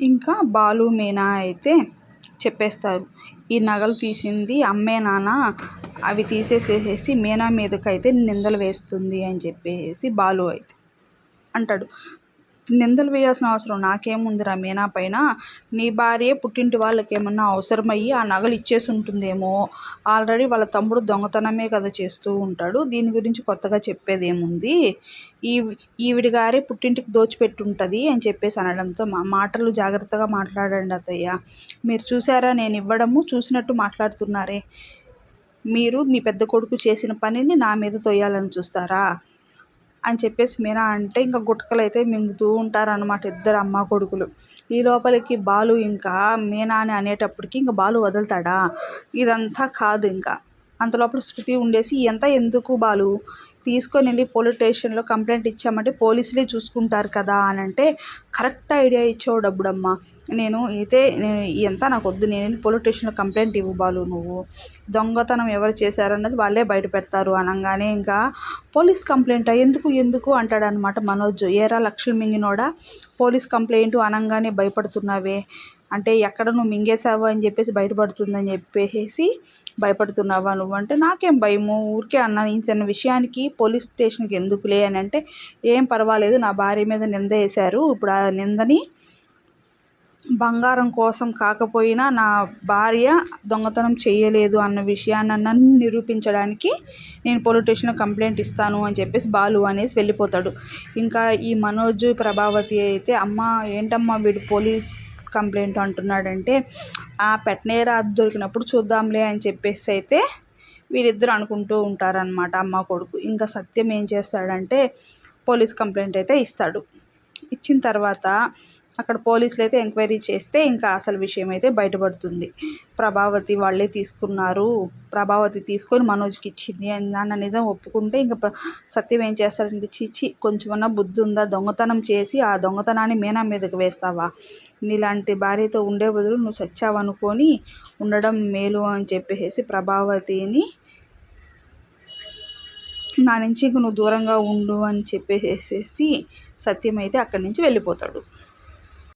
ఇంకా బాలు మీనా అయితే చెప్పేస్తారు. ఈ నగలు తీసింది అమ్మే నాన్న అవి తీసేసేసి మీనా మీదకైతే నిందలు వేస్తుంది అని చెప్పేసి బాలు అయితే అంటాడు. నిందలు వేయాల్సిన అవసరం నాకేముందిరా మీనా పైన? నీ భార్య పుట్టింటి వాళ్ళకి ఏమన్నా అవసరమయ్యి ఆ నగలు ఇచ్చేసి ఉంటుందేమో? ఆల్రెడీ వాళ్ళ తమ్ముడు దొంగతనమే కదా చేస్తూ ఉంటాడు. దీని గురించి కొత్తగా చెప్పేది ఏముంది ఈ ఈవిడి గారే పుట్టింటికి దోచిపెట్టుంటుంది అని చెప్పేసి అనడంతో మా మాటలు జాగ్రత్తగా మాట్లాడండి అత్తయ్య. మీరు చూసారా నేను ఇవ్వడము చూసినట్టు మాట్లాడుతున్నారే. మీరు మీ పెద్ద కొడుకు చేసిన పనిని నా మీద తొయ్యాలని చూస్తారా? అని చెప్పేసి మీనా అంటే ఇంకా గుట్కలు అయితే మింగుతూ ఉంటారనమాట ఇద్దరు అమ్మ కొడుకులు. ఈ లోపలికి బాలు ఇంకా మీనా అని అనేటప్పటికి ఇంకా బాలు వదులుతాడా? ఇదంతా కాదు ఇంకా. అంతలోపల శృతి ఉండేసి ఎంత ఎందుకు బాలు? తీసుకొని వెళ్ళి పోలీస్ స్టేషన్లో కంప్లైంట్ ఇచ్చామంటే పోలీసులే చూసుకుంటారు కదా అని అంటే కరెక్ట్ ఐడియా ఇచ్చావు డబ్బుడమ్మా. నేను అయితే నేను ఎంత నాకు వద్దు. నేను పోలీస్ స్టేషన్లో కంప్లైంట్ ఇవ్వు బాలు నువ్వు. దొంగతనం ఎవరు చేశారన్నది వాళ్ళే బయట పెడతారు అనగానే ఇంకా పోలీస్ కంప్లైంట్ ఎందుకు ఎందుకు అంటాడనమాట మనోజ్. ఏరా లక్షలు మింగినోడా? పోలీస్ కంప్లైంట్ అనగానే భయపడుతున్నావే. అంటే ఎక్కడ నువ్వు మింగేసావు అని చెప్పేసి బయటపడుతుందని చెప్పేసి భయపడుతున్నావా నువ్వు? అంటే నాకేం భయము. ఊరికే అన్నా ఈ చిన్న విషయానికి పోలీస్ స్టేషన్కి ఎందుకులే అని అంటే ఏం పర్వాలేదు. నా భార్య మీద నింద వేశారు. ఇప్పుడు ఆ నిందని బంగారం కోసం కాకపోయినా నా భార్య దొంగతనం చేయలేదు అన్న విషయాన్ని నన్ను నిరూపించడానికి నేను పోలీస్ స్టేషన్లో కంప్లైంట్ ఇస్తాను అని చెప్పేసి బాలు అనేసి వెళ్ళిపోతాడు. ఇంకా ఈ మనోజ్ ప్రభావతి అయితే అమ్మ ఏంటమ్మా వీడు పోలీస్ కంప్లైంట్ అంటున్నాడంటే ఆ పెట్టనేరా దొరికినప్పుడు చూద్దాంలే అని చెప్పేసి అయితే వీరిద్దరు అనుకుంటూ ఉంటారనమాట అమ్మ కొడుకు. ఇంకా సత్యం ఏం చేస్తాడంటే పోలీస్ కంప్లైంట్ అయితే ఇస్తాడు. ఇచ్చిన తర్వాత అక్కడ పోలీసులు అయితే ఎంక్వైరీ చేస్తే ఇంకా అసలు విషయం అయితే బయటపడుతుంది. ప్రభావతి వాళ్ళే తీసుకున్నారు. ప్రభావతి తీసుకొని మనోజ్కి ఇచ్చింది. అన్న నిజం ఒప్పుకుంటే ఇంకా సత్యం ఏం చేస్తాడంటే చిచ్చి కొంచెమన్నా బుద్ధి ఉందా దొంగతనం చేసి ఆ దొంగతనాన్ని మీనా మీదకి వేస్తావా? నీలాంటి భార్యతో ఉండే బదులు నువ్వు చచ్చావనుకొని ఉండడం మేలు అని చెప్పేసి ప్రభావతిని నా నుంచి ఇంక నువ్వు దూరంగా ఉండు అని చెప్పేసేసి సత్యం అయితే అక్కడి నుంచి వెళ్ళిపోతాడు.